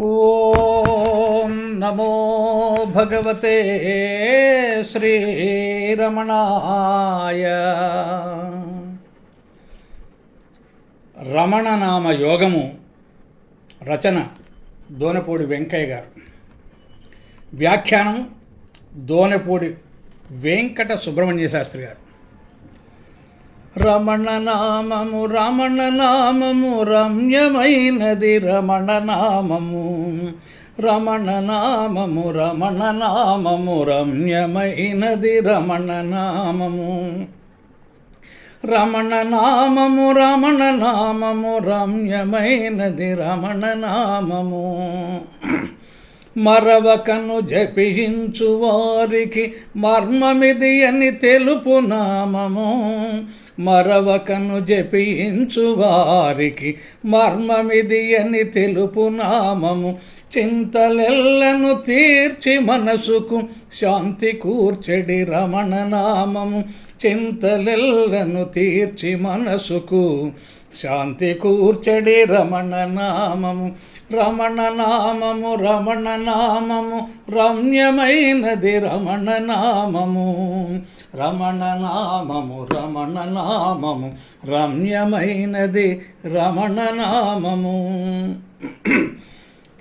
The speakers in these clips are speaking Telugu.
ఓం నమో భగవతే శ్రీరమణాయ. రమణనామ యోగము రచన దోనపూడి వెంకయ్య గారు. వ్యాఖ్యానం దోనపూడి వెంకట సుబ్రహ్మణ్య శాస్త్రి గారు. రమణ నామము రమణ నామము రమ్యమైనది రమణ నామము. రమణ నామము రమణ నామము రమ్యమైనది రమణ నామము. రమణ నామము రమణ నామము రమ్యమైనది రమణ నామము. మరవకను జపించు వారికి మర్మమిది అని తెలుపు నామము. మరవకను జపించు వారికి మర్మమిది అని తెలుపు నామము. చింతలెల్లను తీర్చి మనసుకు శాంతి కూర్చెడి రమణ నామము. చింతలెల్లను తీర్చి మనసుకు శాంతి కూర్చడి రమణ నామము రమణ నామము రమణ నామము రమ్యమైనది రమణ నామము. రమణ నామము రమణ నామము రమ్యమైనది రమణ నామము.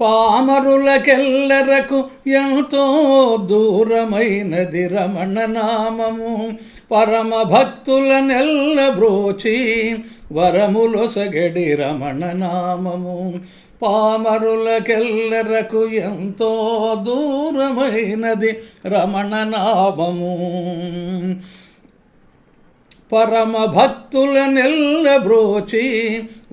పామరులకెల్లరకు ఎంతో దూరమైనది రమణ నామము. పరమ భక్తుల నెల్ల బ్రోచి వరములొసగడి రమణ నామము. పామరులకెల్లరకు ఎంతో దూరమైనది రమణనామము పరమ భక్తుల నెల్ల బ్రోచి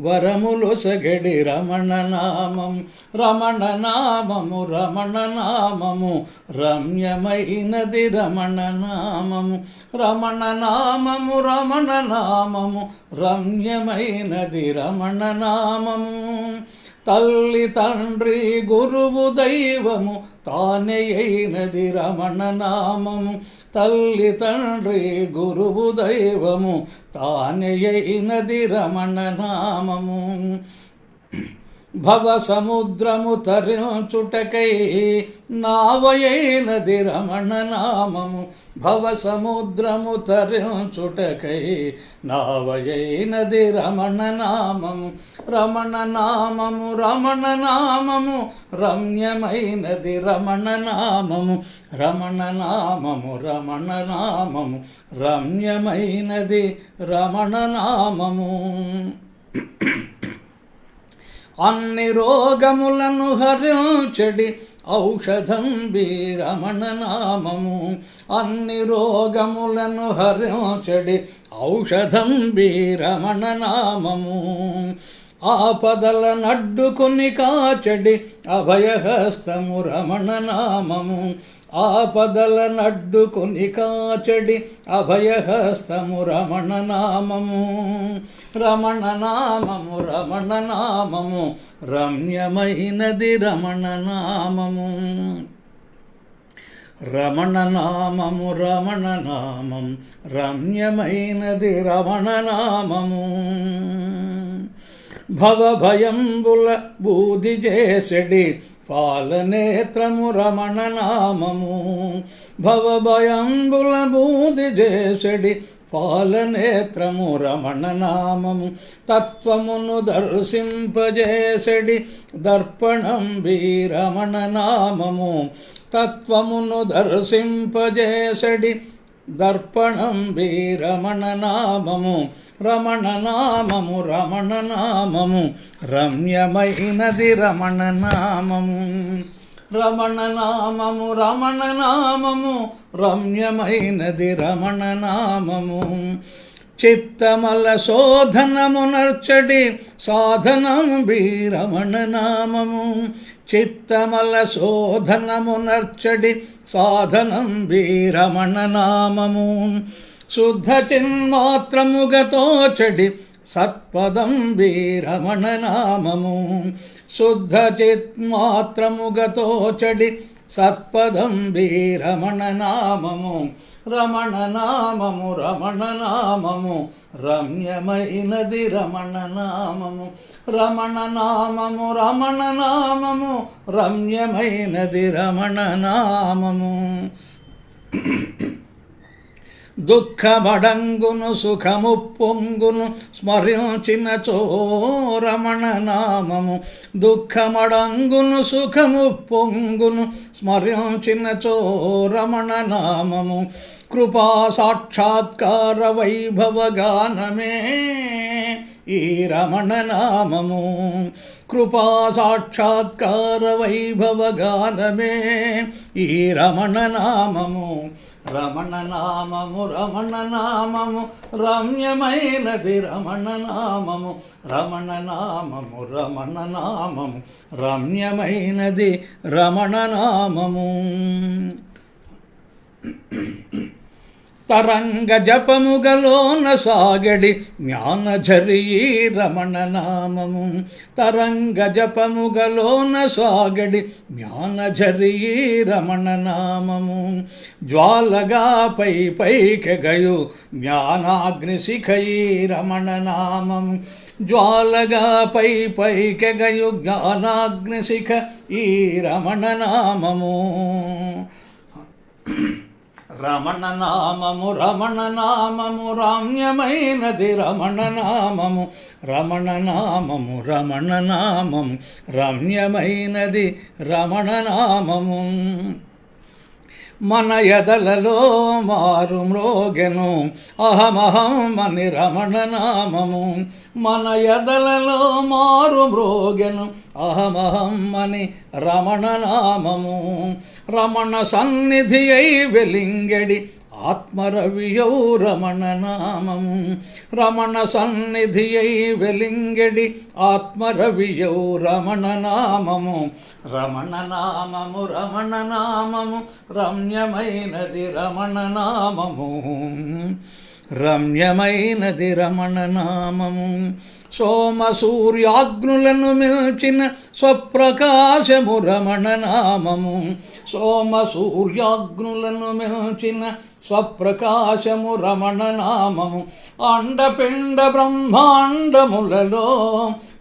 వరములు సగడి రమణ నామం రమణ నామము రమణ నామము రమ్యమైనది రమణ నామము రమణ నామము రమణ నామము రమ్యమైనది రమణ నామము. తల్లి తండ్రి గురువు దైవము తానే అయినది రమణ నామము. తల్లి తండ్రి గురువు దైవము తానే అయినది రమణ నామము. భవ సముద్రము తరించుటకై నావయైనది రమణ నామము భవ సముద్రము తరించుటకై నావయైనది రమణ నామము రమణ నామము రమణ నామము రమ్యమైనది రమణ నామము రమణ నామము రమణ నామము రమ్యమైనది రమణ నామము అన్ని రోగములను హరించడి ఔషధం వీరమణ నామము అన్ని రోగములను హరించడి ఔషధం వీరమణ నామము ఆపదల నడ్డుకుని కాచడి అభయహస్తము రమణ నామము ఆపదల నడ్డుకుని కాచడి అభయహస్తము రమణ నామము రమణ నామము రమణ నామము రమ్యమైనది రమణ నామము రమణ నామము రమణ నామం రమ్యమైనది రమణ నామము భవభయంబుల బూది చేసడి పాలనేత్రము రమణ నామము. భవభయంబుల బూది చేసడి పాలనేత్రము రమణ నామము. తత్వమును దర్శింపజేసడి దర్పణం రమణ నామము. తత్వమును దర్శింపజేసడి దర్పణం రమణ నామము రమణ నామము రమణ నామము రమ్యమైనది రమణ నామము రమణ నామము రమణ నామము రమ్యమైనది రమణ నామము చిత్తమల శోధనము నర్చడి సాధనం రమణ నామము చిత్తమల శోధనము నర్చడి సాధనం వీరమణ నామము శుద్ధ చిన్మాత్రముగతో చెడి సత్పదం వీరమణ నామము శుద్ధ చిత్మాత్రముగతో చెడి సత్పదం బి రమణ నామము రమణ నామము రమణ నామము రమ్యమైనది రమణ నామము రమణ నామము రమణ నామము రమ్యమైనది రమణ నామము. దుఃఖమడంగును సుఖము పొంగును స్మరించిన చోరమణ నామము దుఃఖమడంగును సుఖము పొంగును స్మరించిన చోరమణ నామము కృపా సాక్షాత్కార వైభవగానమే ఈ రమణ నామము. కృపా సాక్షాత్కార వైభవ గానమే. ఈ రమణ నామము. రమణ నామము రమణ నామము రమ్యమైనది రమణ నామము. రమణ నామము రమణ నామము రమ్యమైనది రమణ నామము. తరంగ జపముగలోన సాగడి జ్ఞానఝరి రమణ నామము. తరంగ జపముగలోన సాగడి జ్ఞానఝరి రమణ నామము. జ్వాలగా పై పైకెగయు జ్ఞానాగ్ని శిఖయి రమణ నామం. జ్వాలగా పై పైకెగయు జ్ఞానాగ్ని శిఖ ఈ రమణ నామము. రమణ నామము రమణ నామము రామ్యమైనది రమణ నామము రమణ నామము రమణ నామము రమ్యమైనది రమణ నామము. మన ఎదలలో మారు మ్రోగెను అహమహం మని రమణ నామము. మన ఎదలలో మారు మ్రోగెను అహమహం మని రమణ నామము. రమణ సన్నిధి అయి వెలింగడి. ఆత్మరవియౌ రమణ నామము రమణ సన్నిధి అయి వెలింగడి ఆత్మరవియౌ రమణ నామము రమణ నామము రమణ నామము రమ్యమైనది రమణ నామము రమ్యమైనది రమణ నామము సోమ సూర్యాగ్నులను మిల్చిన స్వప్రకాశము రమణ నామము సోమ సూర్యాగ్నులను మిల్చిన స్వప్రకాశము రమణ నామము అండపిండ బ్రహ్మాండములలో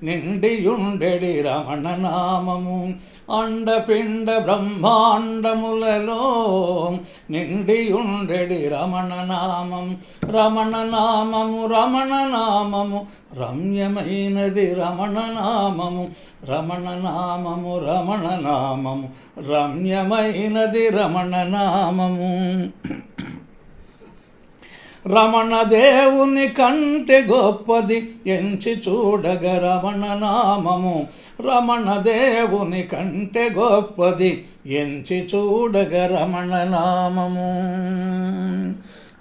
నిండియుండెడి రమణ నామము అండపిండ బ్రహ్మాండములలో నిండియుండెడి రమణ నామం రమణ నామము రమణ నామము రమ్యమైనది రమణ నామము రమణ నామము రమణ నామము రమ్యమైనది రమణ నామము రమణ దేవుని కంటే గొప్పది ఎంచి చూడగ రమణ నామము. రమణ దేవుని కంటే గొప్పది ఎంచి చూడగ రమణ నామము.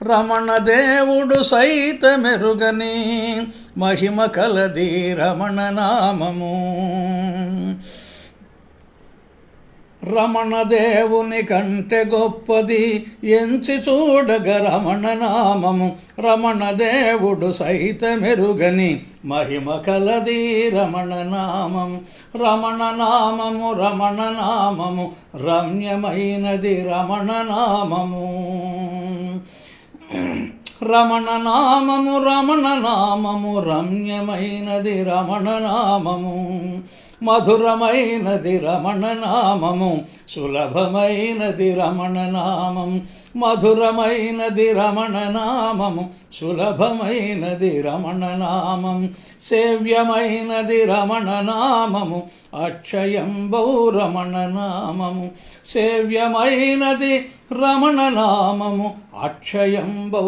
రమణ దేవుడు సైతమెరుగని మహిమ కలది రమణ నామము. రమణ దేవుని కంటే గొప్పది ఎంచి చూడగ రమణ నామము. రమణ దేవుడు సైతమెరుగని మహిమ కలది రమణ నామము. రమణ నామము రమణ నామము రమ్యమైనది రమణ నామము. రమణ నామము రమణ నామము రమ్యమైనది రమణ నామము. మధురమైనది రమణ నామము సులభమైనది రమణ నామం మధురమైనది రమణ నామము సులభమైనది రమణ నామం సేవ్యమైనది రమణ నామము అక్షయంబౌ రమణ నామము. సేవ్యమైనది రమణ నామము అక్షయంబౌ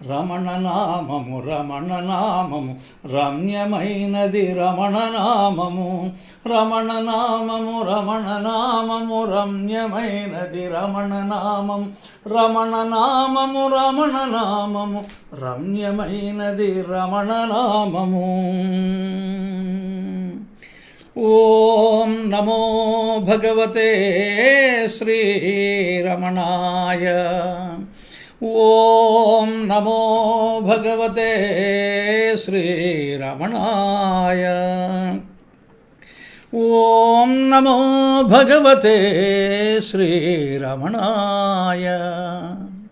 రమణ నామము రమణ నామము రమ్యమైనది రమణ నామము రమణ నామము రమణ నామము రమ్యమైనది రమణ నామము రమణ నామము రమణ నామము రమ్యమైనది రమణ నామము ఓం నమో భగవతే శ్రీరమణాయ ॐ नमो भगवते श्रीरमणाय। ॐ नमो भगवते श्रीरमणाय।